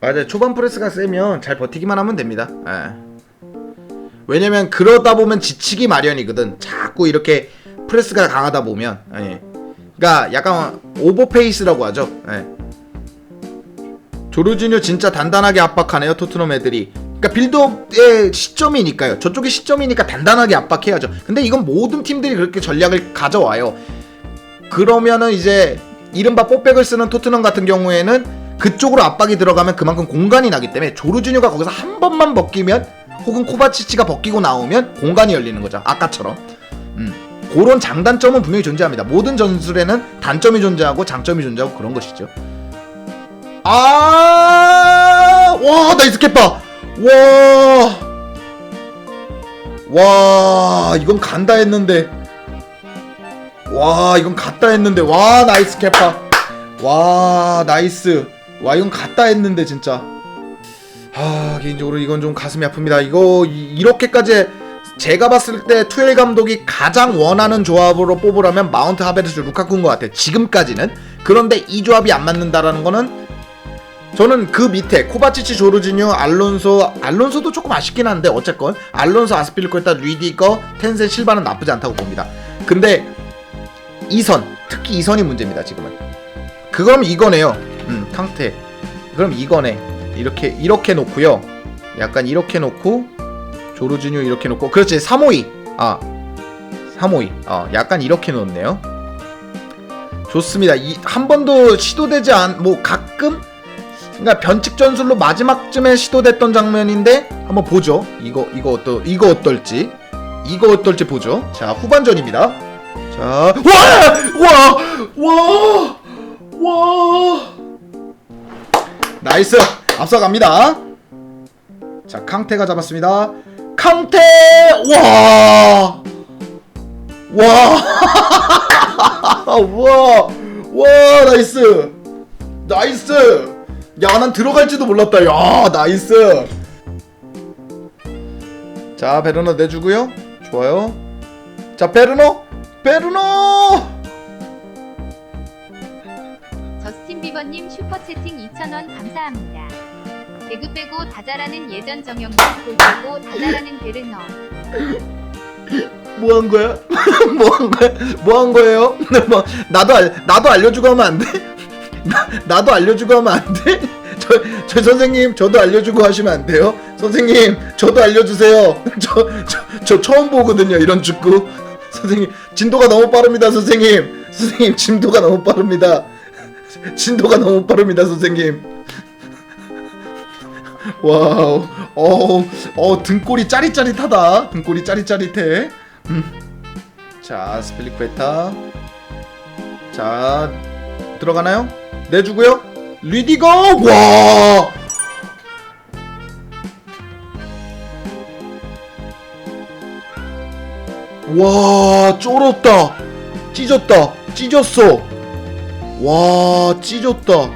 맞아요. 초반 프레스가 세면 잘 버티기만 하면 됩니다. 예. 왜냐면 그러다 보면 지치기 마련이거든. 자꾸 이렇게 프레스가 강하다 보면. 예. 그러니까 약간 오버페이스라고 하죠. 예. 조르지뉴 진짜 단단하게 압박하네요. 토트넘 애들이. 그러니까 빌드업의 시점이니까요. 저쪽이 시점이니까 단단하게 압박해야죠. 근데 이건 모든 팀들이 그렇게 전략을 가져와요. 그러면은 이제 이른바 뽀백을 쓰는 토트넘 같은 경우에는 그쪽으로 압박이 들어가면 그만큼 공간이 나기 때문에 조르지뉴가 거기서 한 번만 벗기면 혹은 코바치치가 벗기고 나오면 공간이 열리는 거죠. 아까처럼. 음. 그런 장단점은 분명히 존재합니다. 모든 전술에는 단점이 존재하고 장점이 존재하고 그런 것이죠. 아, 와, 나 이스 캐파. 와, 와, 이건 간다 했는데. 와, 이건 갔다 했는데. 와, 나이스 캐파. 와, 나이스. 와, 이건 갔다 했는데 진짜. 아, 개인적으로 이건 좀 가슴이 아픕니다. 이거 이- 이렇게까지 제가 봤을 때 투엘 감독이 가장 원하는 조합으로 뽑으라면 마운트 하베르스 루카쿠인 것 같아요. 지금까지는. 그런데 이 조합이 안 맞는다라는 거는 저는 그 밑에 코바치치 조르지뉴 알론소 알론소도 조금 아쉽긴 한데 어쨌건 알론소 아스필리코에다 리디거 텐센 실바는 나쁘지 않다고 봅니다. 근데 이선 특히 이선이 문제입니다 지금은. 그럼 이거네요. 음 캉테. 그럼 이거네. 이렇게 이렇게 놓고요. 약간 이렇게 놓고 조르지뉴 이렇게 놓고 그렇지 352. 아 352. 어 약간 이렇게 놓네요. 좋습니다. 이 한 번도 시도되지 않 뭐 가끔 그러니까 변칙 전술로 마지막쯤에 시도됐던 장면인데 한번 보죠. 이거 이거 어떠 이거 어떨지 이거 어떨지 보죠. 자 후반전입니다. 자 와와와와 와. 나이스 앞서갑니다. 자 캉테가 잡았습니다. 캉테 와. 와. 와. 와, 나이스. 나이스. 야, 난 들어갈지도 몰랐다. 야, 나이스. 자, 베르너 내주고요. 좋아요. 자, 베르너. 베르너. 비버님 슈퍼채팅 2,000원 감사합니다. 개그 빼고 다 잘하는 예전 정영민 골 빼고 다 잘하는 베르너. 뭐 한 거야? 뭐 한 거야? 뭐 한 거예요? 뭐 나도 알 나도 알려주고 하면 안 돼? 나, 나도 알려주고 하면 안 돼? 저, 저 선생님 저도 알려주고 하시면 안 돼요? 선생님 저도 알려주세요. 저, 저, 저 처음 보거든요 이런 축구. 선생님 진도가 너무 빠릅니다 선생님. 선생님 진도가 너무 빠릅니다. 진도가 너무 빠릅니다 선생님. 와우, 어, 어 등골이 짜릿짜릿하다. 등골이 짜릿짜릿해. 음. 자, 스플리크베타. 자, 들어가나요? 내주고요. 리디거. 와. 와, 쫄었다. 찢었다. 찢었어. 와, 찢었다.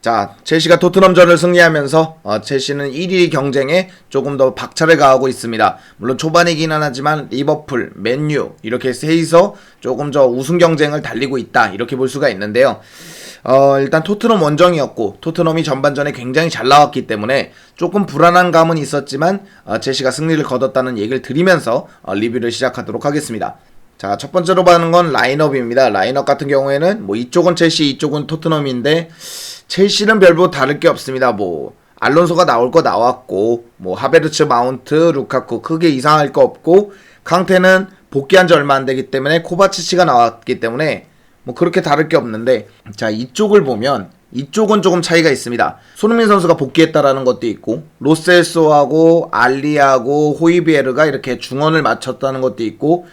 자, 첼시가 토트넘전을 승리하면서 어, 첼시는 1위 경쟁에 조금 더 박차를 가하고 있습니다. 물론 초반이기는 하지만 리버풀, 맨유 이렇게 세이서 조금 더 우승 경쟁을 달리고 있다 이렇게 볼 수가 있는데요. 어, 일단 토트넘 원정이었고 토트넘이 전반전에 굉장히 잘 나왔기 때문에 조금 불안한 감은 있었지만 어, 첼시가 승리를 거뒀다는 얘기를 드리면서 어, 리뷰를 시작하도록 하겠습니다. 자, 첫 번째로 봐는 건 라인업입니다. 라인업 같은 경우에는 뭐 이쪽은 첼시, 이쪽은 토트넘인데 첼시는 별로 다를 게 없습니다. 뭐 알론소가 나올 거 나왔고 뭐 하베르츠, 마운트, 루카쿠 크게 이상할 거 없고 강태는 복귀한 지 얼마 안 되기 때문에 코바치치가 나왔기 때문에 뭐 그렇게 다를 게 없는데 자 이쪽을 보면 이쪽은 조금 차이가 있습니다. 손흥민 선수가 복귀했다라는 것도 있고 로셀소하고 알리하고 호이비에르가 이렇게 중원을 맞췄다는 것도 있고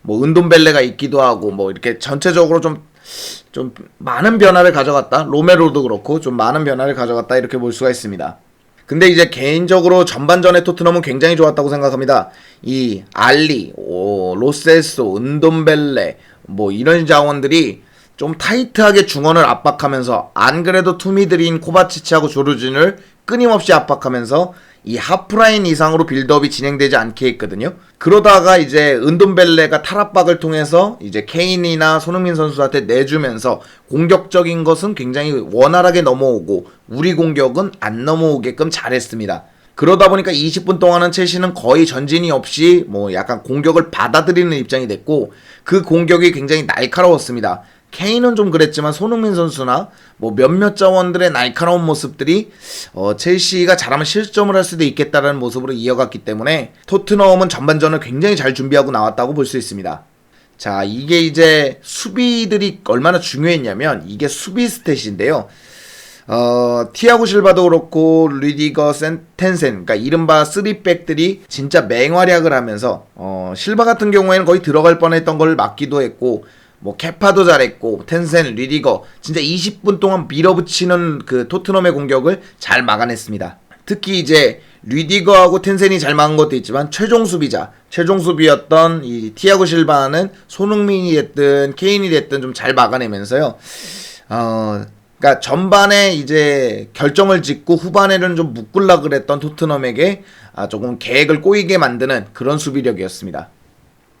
뭐 은돈벨레가 있기도 하고 뭐 이렇게 전체적으로 좀좀 많은 변화를 가져갔다. 로메로도 그렇고 좀 많은 변화를 가져갔다 이렇게 볼 수가 있습니다. 근데 이제 개인적으로 전반전에 토트넘은 굉장히 좋았다고 생각합니다. 이 알리, 오, 로셀소, 은돈벨레 뭐 이런 자원들이 좀 타이트하게 중원을 압박하면서 안 그래도 투미들인 코바치치하고 조르진을 끊임없이 압박하면서 이 하프라인 이상으로 빌드업이 진행되지 않게 했거든요. 그러다가 이제 은돈벨레가 탈압박을 통해서 이제 케인이나 손흥민 선수한테 내주면서 공격적인 것은 굉장히 원활하게 넘어오고 우리 공격은 안 넘어오게끔 잘했습니다. 그러다 보니까 20분 동안은 첼시는 거의 전진이 없이 뭐 약간 공격을 받아들이는 입장이 됐고 그 공격이 굉장히 날카로웠습니다. 케인은 좀 그랬지만 손흥민 선수나 뭐 몇몇 자원들의 날카로운 모습들이 어, 첼시가 잘하면 실점을 할 수도 있겠다라는 모습으로 이어갔기 때문에 토트넘은 전반전을 굉장히 잘 준비하고 나왔다고 볼 수 있습니다. 자, 이게 이제 수비들이 얼마나 중요했냐면 이게 수비 스탯인데요. 어, 티아고 실바도 그렇고 리디거 센 텐센 그러니까 이른바 3백들이 진짜 맹활약을 하면서 어, 실바 같은 경우에는 거의 들어갈 뻔했던 걸 막기도 했고 뭐 케파도 잘했고 텐센 리디거 진짜 20분 동안 밀어붙이는 그 토트넘의 공격을 잘 막아냈습니다. 특히 이제 리디거하고 텐센이 잘 막은 것도 있지만 최종 수비자 최종 수비였던 이 티아고 실바는 손흥민이 됐든 케인이 됐든 좀 잘 막아내면서요. 어 그러니까 전반에 이제 결정을 짓고 후반에는 좀 묶을라 그랬던 토트넘에게 아, 조금 계획을 꼬이게 만드는 그런 수비력이었습니다.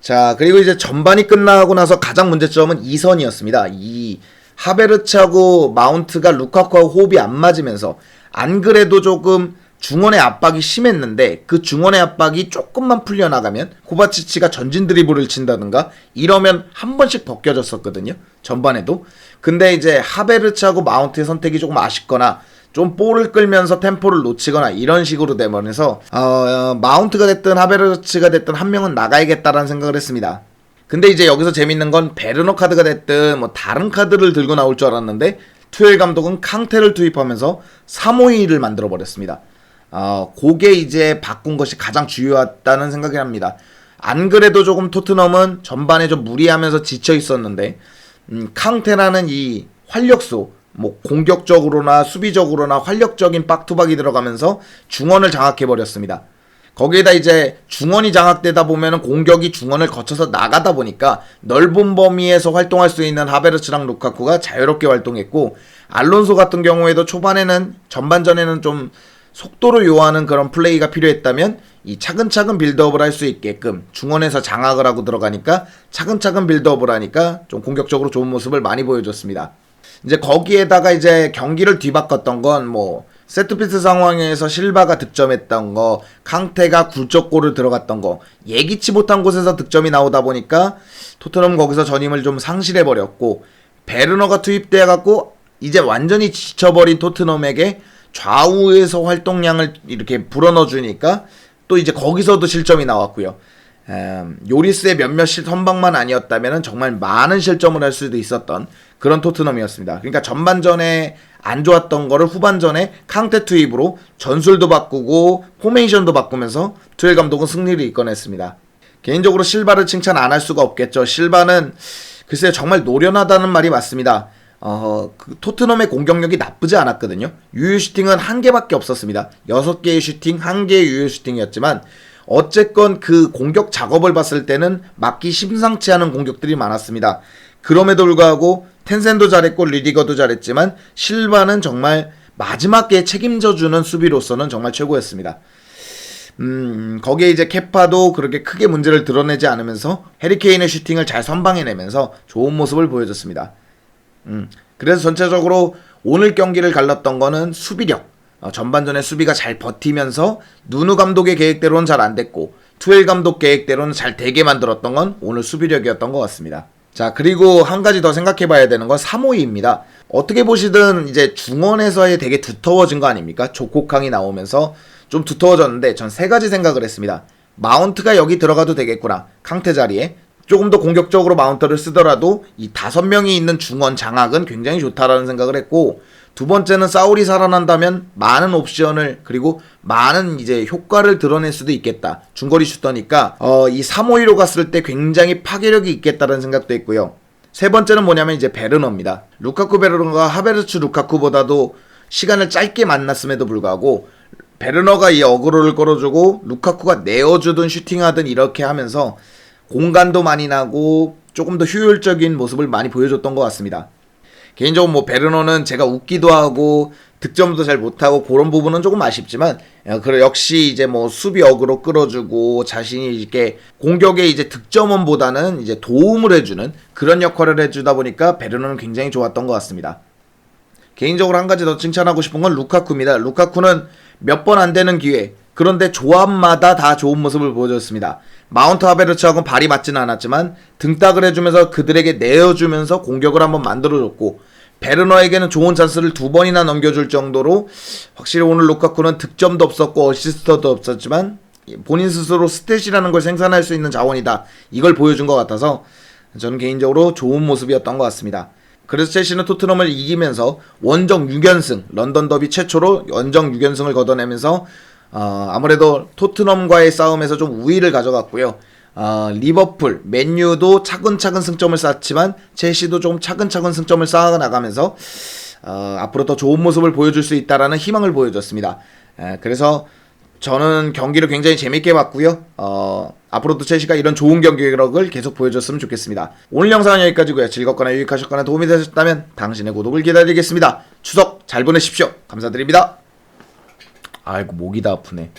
자, 그리고 이제 전반이 끝나고 나서 가장 문제점은 이선이었습니다. 이 하베르츠하고 마운트가 루카쿠하고 호흡이 안 맞으면서 안 그래도 조금 중원의 압박이 심했는데 그 중원의 압박이 조금만 풀려나가면 코바치치가 전진 드리블을 친다든가 이러면 한 번씩 벗겨졌었거든요. 전반에도. 근데 이제 하베르츠하고 마운트의 선택이 조금 아쉽거나 좀 볼을 끌면서 템포를 놓치거나 이런 식으로 되면서 어, 어, 마운트가 됐든 하베르츠가 됐든 한 명은 나가야겠다라는 생각을 했습니다. 근데 이제 여기서 재밌는 건 베르너 카드가 됐든 뭐 다른 카드를 들고 나올 줄 알았는데 투엘 감독은 캉테를 투입하면서 352를 만들어 버렸습니다. 어, 그게 이제 바꾼 것이 가장 중요했다는 생각이 합니다. 안 그래도 조금 토트넘은 전반에 좀 무리하면서 지쳐 있었는데 음, 캉테라는 이 활력소 뭐 공격적으로나 수비적으로나 활력적인 빡투박이 들어가면서 중원을 장악해 버렸습니다. 거기에다 이제 중원이 장악되다 보면은 공격이 중원을 거쳐서 나가다 보니까 넓은 범위에서 활동할 수 있는 하베르츠랑 루카쿠가 자유롭게 활동했고 알론소 같은 경우에도 초반에는 전반전에는 좀 속도를 요하는 그런 플레이가 필요했다면 이 차근차근 빌드업을 할 수 있게끔 중원에서 장악을 하고 들어가니까 차근차근 빌드업을 하니까 좀 공격적으로 좋은 모습을 많이 보여줬습니다. 이제 거기에다가 이제 경기를 뒤바꿨던 건 뭐 세트피스 상황에서 실바가 득점했던 거, 캉테가 굴적골을 들어갔던 거, 예기치 못한 곳에서 득점이 나오다 보니까 토트넘 거기서 전임을 좀 상실해 버렸고 베르너가 투입돼 갖고 이제 완전히 지쳐버린 토트넘에게 좌우에서 활동량을 이렇게 불어넣어 주니까 또 이제 거기서도 실점이 나왔고요. 음, 요리스의 몇몇 실 선방만 아니었다면 정말 많은 실점을 할 수도 있었던 그런 토트넘이었습니다. 그러니까 전반전에 안 좋았던 거를 후반전에 캉테 투입으로 전술도 바꾸고 포메이션도 바꾸면서 투엘 감독은 승리를 이끌어냈습니다. 개인적으로 실바를 칭찬 안 할 수가 없겠죠. 실바는 글쎄 정말 노련하다는 말이 맞습니다. 어, 그 토트넘의 공격력이 나쁘지 않았거든요. 유효 슈팅은 한 개밖에 없었습니다. 여섯 개의 슈팅, 한 개의 유효 슈팅이었지만 어쨌건 그 공격 작업을 봤을 때는 막기 심상치 않은 공격들이 많았습니다. 그럼에도 불구하고 텐센도 잘했고 리디거도 잘했지만 실바는 정말 마지막에 책임져주는 수비로서는 정말 최고였습니다. 음, 거기에 이제 케파도 그렇게 크게 문제를 드러내지 않으면서 해리케인의 슈팅을 잘 선방해내면서 좋은 모습을 보여줬습니다. 음, 그래서 전체적으로 오늘 경기를 갈랐던 거는 수비력. 어, 전반전에 수비가 잘 버티면서 누누 감독의 계획대로는 잘 안 됐고 투엘 감독 계획대로는 잘 되게 만들었던 건 오늘 수비력이었던 것 같습니다. 자 그리고 한 가지 더 생각해 봐야 되는 건 3호이입니다. 어떻게 보시든 이제 중원에서의 되게 두터워진 거 아닙니까? 조코캉이 나오면서 좀 두터워졌는데 전 세 가지 생각을 했습니다. 마운트가 여기 들어가도 되겠구나. 캉테 자리에. 조금 더 공격적으로 마운트를 쓰더라도 이 다섯 명이 있는 중원 장악은 굉장히 좋다라는 생각을 했고 두 번째는 사울이 살아난다면 많은 옵션을 그리고 많은 이제 효과를 드러낼 수도 있겠다. 중거리 슈터니까 어, 이 352로 갔을 때 굉장히 파괴력이 있겠다는 생각도 했고요. 세 번째는 뭐냐면 이제 베르너입니다. 루카쿠 베르너가 하베르츠 루카쿠보다도 시간을 짧게 만났음에도 불구하고 베르너가 이 어그로를 끌어주고 루카쿠가 내어주든 슈팅하든 이렇게 하면서 공간도 많이 나고 조금 더 효율적인 모습을 많이 보여줬던 것 같습니다. 개인적으로 뭐 베르너는 제가 웃기도 하고 득점도 잘 못하고 그런 부분은 조금 아쉽지만 어, 그래 역시 이제 뭐 수비 어그로 끌어주고 자신이 이렇게 공격에 이제 득점원보다는 이제 도움을 해주는 그런 역할을 해주다 보니까 베르너는 굉장히 좋았던 것 같습니다. 개인적으로 한 가지 더 칭찬하고 싶은 건 루카쿠입니다. 루카쿠는 몇 번 안 되는 기회 그런데 조합마다 다 좋은 모습을 보여줬습니다. 마운트 하베르츠하고는 발이 맞지는 않았지만 등딱을 해주면서 그들에게 내어주면서 공격을 한번 만들어줬고 베르너에게는 좋은 찬스를 두 번이나 넘겨줄 정도로 확실히 오늘 루카쿠는 득점도 없었고 어시스트도 없었지만 본인 스스로 스탯이라는 걸 생산할 수 있는 자원이다. 이걸 보여준 것 같아서 저는 개인적으로 좋은 모습이었던 것 같습니다. 그래서 첼시는 토트넘을 이기면서 원정 6연승, 런던 더비 최초로 원정 6연승을 걷어내면서 어, 아무래도 토트넘과의 싸움에서 좀 우위를 가져갔고요. 어, 리버풀, 맨유도 차근차근 승점을 쌓았지만 첼시도 좀 차근차근 승점을 쌓아 나가면서 어, 앞으로 더 좋은 모습을 보여줄 수 있다라는 희망을 보여줬습니다. 에, 그래서 저는 경기를 굉장히 재밌게 봤고요. 어, 앞으로도 첼시가 이런 좋은 경기력을 계속 보여줬으면 좋겠습니다. 오늘 영상은 여기까지고요. 즐겁거나 유익하셨거나 도움이 되셨다면 당신의 구독을 기다리겠습니다. 추석 잘 보내십시오. 감사드립니다. 아이고 목이 다 아프네.